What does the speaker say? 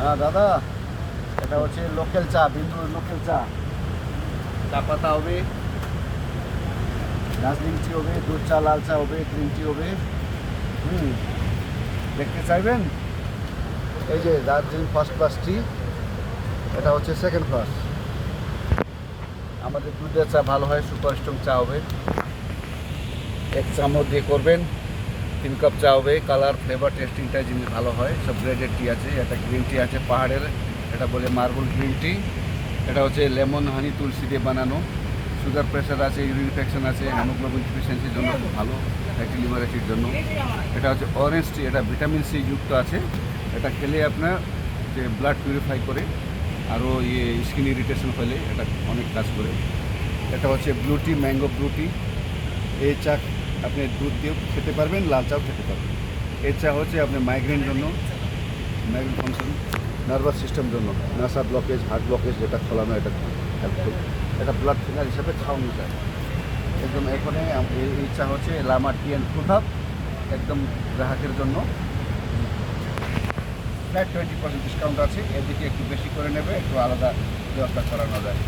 হ্যাঁ দাদা এটা হচ্ছে লোকাল চা বিন্দুর লোকাল চা। চা পাতা হবে। দার্জিলিং টি হবে দুধ চা লাল চা হবে গ্রিন টি হবে। হুম দেখতে চাইবেন? এই যে দার্জিলিং ফার্স্ট ক্লাস টি এটা হচ্ছে সেকেন্ড ক্লাস আমাদের দুধের চা ভালো হয় সুপার স্ট্রং চা হবে। এক চামচ দিয়ে করবেন। তিন কাপ চা হবে, কালার ফ্লেভার টেস্টিংটা জিনিস ভালো হয়। সব গ্রেডেড টি আছে, একটা গ্রিন টি আছে পাহাড়ের, এটা বলে মার্বল গ্রিন টি এটা হচ্ছে লেমন হানি তুলসী দিয়ে বানানো। সুগার প্রেশার আছে ইনফেকশন আছে হেমোগ্লোবিন ডিফিসিয়েন্সির জন্য খুব ভালো ফ্যাটি লিভার জন্য। এটা হচ্ছে অরেঞ্জ টি এটা ভিটামিন সি যুক্ত আছে। এটা খেলে আপনার যে ব্লাড পিউরিফাই করে, আরও ইয়ে স্কিন ইরিটেশন হলে এটা অনেক কাজ করে। এটা হচ্ছে blue tea mango blue tea এই চা আপনি দুধ দিয়েও খেতে পারবেন, লাল চাও খেতে পারবেন। এর চা হচ্ছে আপনি মাইগ্রেন জন্য মাইগ্রেন ফাংশন নার্ভাস সিস্টেম জন্য। নাসা ব্লকেজ হার্ট ব্লকেজ যেটা খোলানো এটা হেল্পফুল এটা ব্লাড থিনার হিসাবে খাওয়ানো যায়। একদম এখানে এই চা হচ্ছে লামা টি অ্যান্ড ফুড একদম গ্রাহকের জন্য। প্রায় টোয়েন্টি পার্সেন্ট ডিসকাউন্ট আছে। এদিকে একটু বেশি করে নেবে, একটু আলাদা ব্যবস্থা করানো যায়।